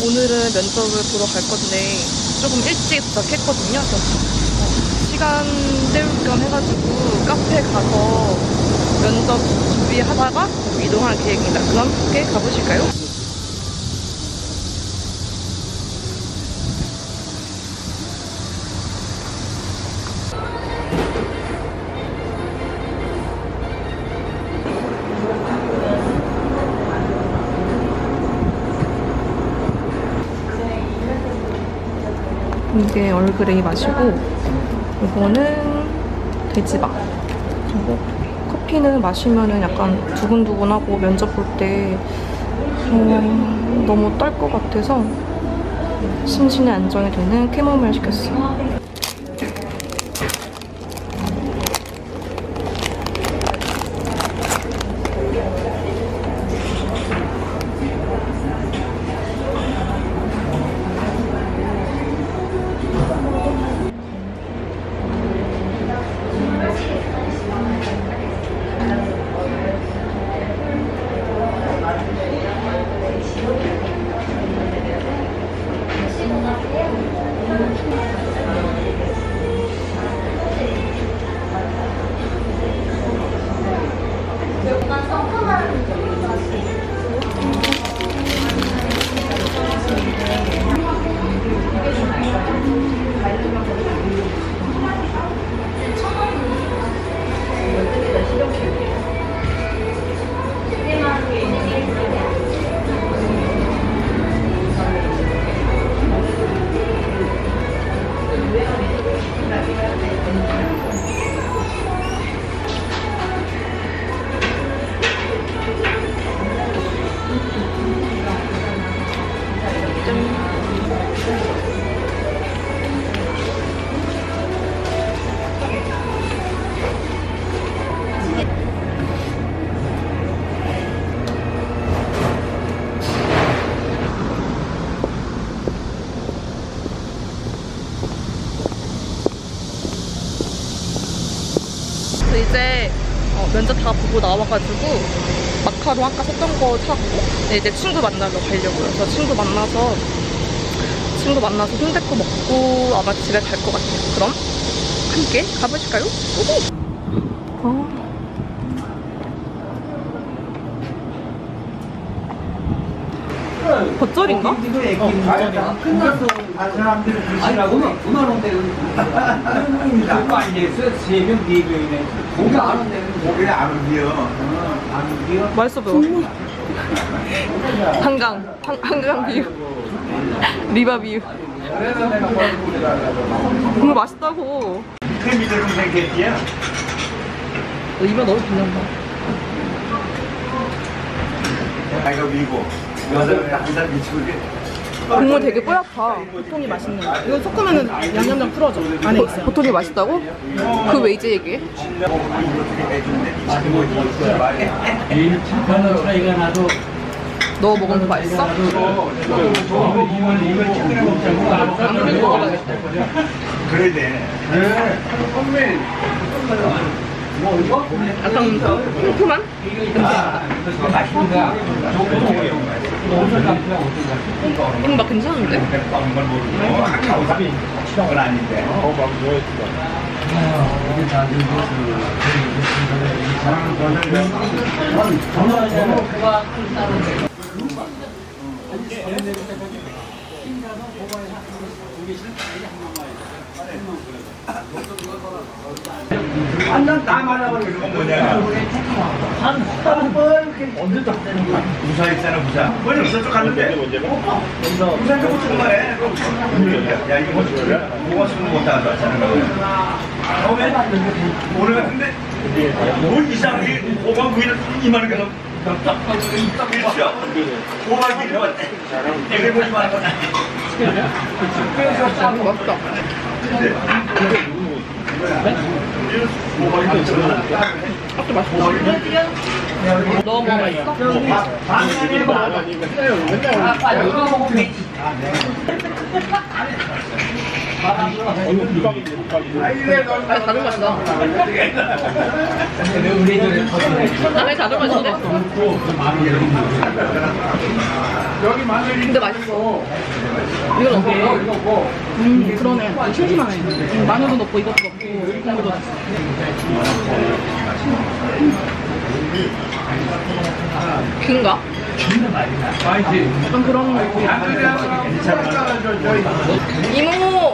오늘은 면접을 보러 갈 건데 조금 일찍 도착했거든요. 그래서 어, 시간 때울 겸 해가지고 카페 가서 면접 준비하다가 이동할 계획입니다. 그럼 함께 가보실까요? 이게 얼그레이 맛이고 이거는 돼지밥. 그리고 커피는 마시면은 약간 두근두근하고 면접 볼때 어, 너무 떨 것 같아서 심신의 안정이 되는 캐모마일 시켰어요 면접 다 보고 나와가지고 마카롱 아까 샀던 거 사고 네, 이제 친구 만나러 가려고요. 그래서 친구 만나서 친구 만나서 순댓국 먹고 아마 집에 갈 것 같아요. 그럼 함께 가보실까요? 고고! 어. 겉절인가? 어, 끝나서 다른 사람들이 드시라고 그만원대 아까 이제 세명 네명이네. 고기 안 온대 고기를 안 온대요 안 온대요 맛있어 보여. 한강, 한, 한강 비유. 리바 비유. 국물 맛있다고. 입에 너무 빛난다. 아이가 미고 여자 항상 미치고 이게 국물 되게 뽀얗다. 보통이 맛있는 거. 이거 섞으면은 양념장 풀어져. 안에 있어요. 보통이 맛있다고? 그 왜 이제 얘기해? 별로 차이가 나도 너 먹으면 맛있어? 안 그래도 먹어봐야겠다. 그래야 돼 약간? 맛있는가? 음, 나 괜찮은데? 먹는 걸 모르고 아까 오사비 건 아닌데 완전 다 말아버리는 건 뭐냐 부사 있잖아 부사 먼저 부사 쪽 갔는데 부사 쪽 정말해 야 이거 뭐 뭐가 쓰는 못 나가서 왔잖아 처음에 오늘 뭐 이상하게 오만 구이를 이만한 게서 딱 밀치야 오만 구이 해왔대 내가 뭐 이만한 거 맛있다. 아까 맛있어. 너뭐 맛있어? 아니 다른 맛이다 나는 다른 맛인데? 근데 맛있어 이건 어때? 음, 그러네. 심심하네. 음, 마늘도 넣고 이것도 넣고 국물도 넣고. 긴가? 약간 그런 거. 이모!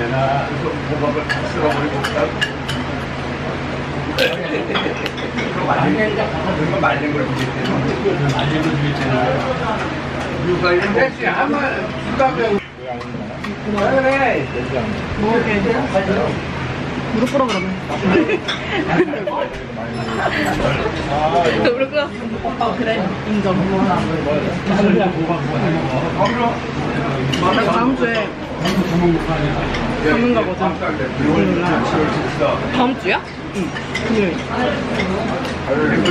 레쉬 호박을 다 쓸어버리고 이거 말린 걸 주겠대요. 말린 걸 주겠대요. 누가 이런 거 한번 뭐 이렇게 무릎 꿇어 그러면. 우리 끓였어 어, 그래. 인정. 내가 다음 주에 가는 거거든. 다음 주야? 금요일.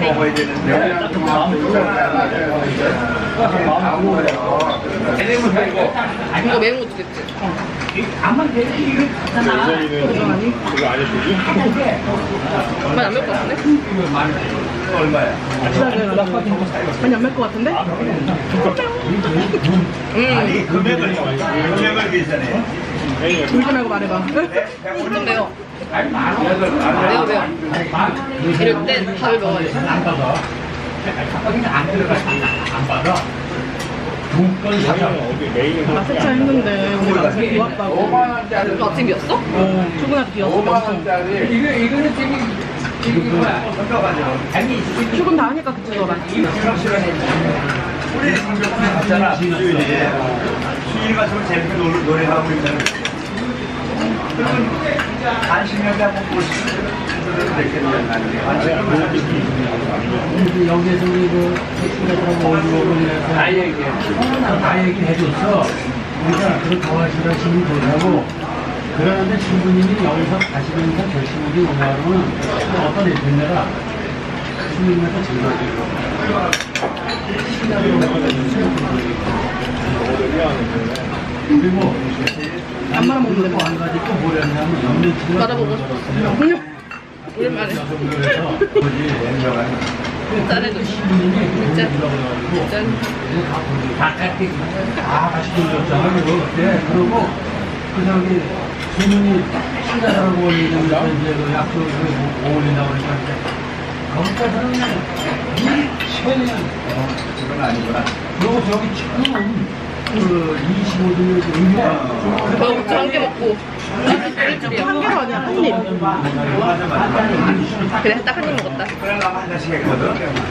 먹어야 되는데. 이거 매운 거 주겠지? 도전하니? 많이 안 매울 것 같은데? 얼마야? 많이 안맵것 같은데? 음, 아니 금액을 금액을 계산해. 울지 말고 말해봐. 좀 매워 매워 매워 이럴 땐 밥을 먹어야 돼 나 세차했는데 오늘 아침에 비 왔다고. 너 아침 비었어? 어, 출근해서 비 왔어. 출근 다 하니까 그치더라. 우리 성격은 같잖아. 수요일에 수요일가 좀 재밌게 노래, 노래하고 있잖아. 근데 여기에서 우리 그 택시가 들어오고 다 얘기해. 다 얘기해줬어. 우리가 그 도와주라 신이 되라고. 그러는데 신부님이 여기서 가시면서 결심하기 원하는 어떤 애편내가 스님한테 전화드리고. 그리고 뭐. 받아보고 싶었어 오랜만에 짠해줘 진짜 짠 바깥에 다 돌렸잖아 그거 그때 그러고 그 저기 주문이 신가라고 올리면서 이제 그 약속을 올린다고 그러니까 거기까지는 그냥 최대한 그건 아니구나. 그리고 저기 지금 그 25도 의미가 그거 고추 한개 먹고 한 개가 아니야, 한 입. 그래 딱 한 입 먹었다 그래 잔씩 했거든.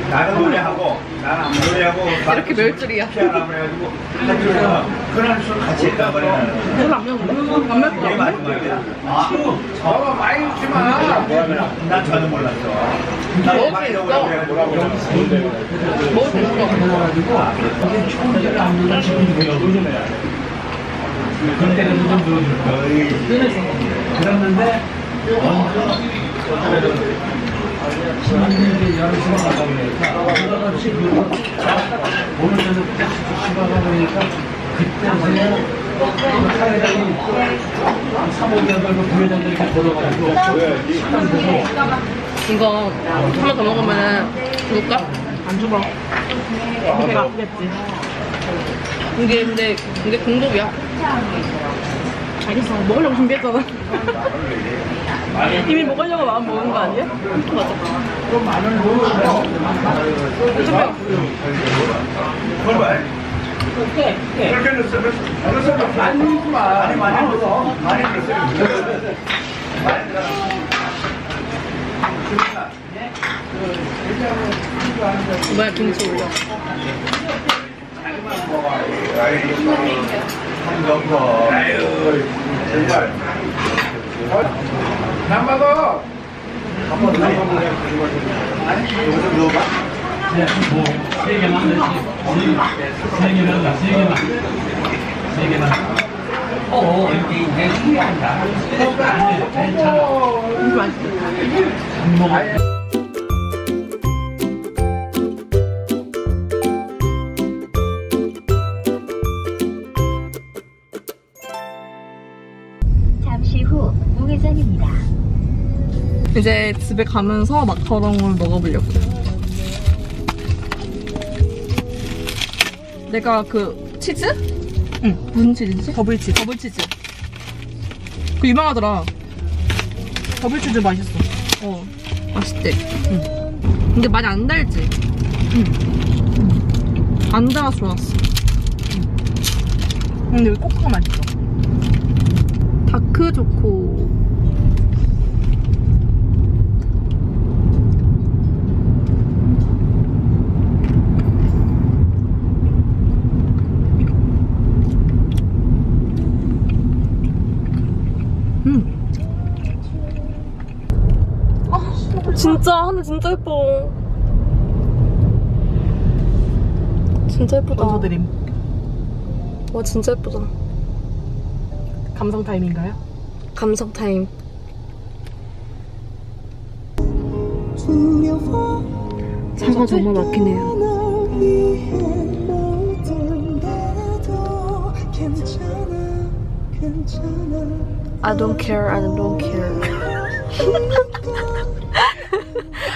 나는 노래하고 나는 안 노래하고 이렇게 매울 줄이야 그날 술 같이 했단 말이야. 별로 안 매운데? 안맵것 이게 같은데? 마지막이야. 저거 많이 먹지 마. 난 전혀 몰랐어. 그때는 좀 거야 그랬는데 먼저 신문들이 열심히 가다 보니까 그거 오늘 저녁 시바가 보니까 그때서야 사회당이 사모님들 그 부회장들이 이렇게 걸어가지고 식당 보고 이거 한 번 더 먹으면 죽을까? 안 죽어. 배가 아프겠지. 이게 근데 이게 공복이야 알겠어. 먹으려고 준비했잖아. 이미 먹으려고 마음 먹은 거 아니야? 맞아 그걸 봐. 그렇게 넣었어. 넣었어. 많이 넣지 마. 많이 많이 넣어. 많이 넣었어. 많이 들어가. 뭐야 김치 올려 한정거 아유 정말 안 받아. 여기서 넣어봐. 네, 뭐세 개만 넣지. 세 개만 넣어, 세 개만. 세 개만. 어, 이게 후회한다. 괜찮아. 이거 맛있어. 잠시 후 우회전입니다. 이제 집에 가면서 마카롱을 먹어보려고요. 내가 그 치즈? 응. 무슨 치즈지? 더블치즈. 더블치즈. 그 유명하더라. 더블치즈 맛있어. 어. 맛있대. 응. 근데 많이 안 달지? 응. 안 달아서 좋았어. 근데 여기 코코가 맛있어. 다크 초코. 음. 아, 진짜 하늘 진짜 예뻐. 진짜 예쁘다. 얹어드림. 와 진짜 예쁘다. 감성 타임인가요? 감성 타임. 차가 정말 막히네요. I don't care, I don't care.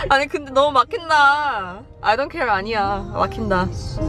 아니 근데 너무 막힌다. I don't care 아니야. 막힌다.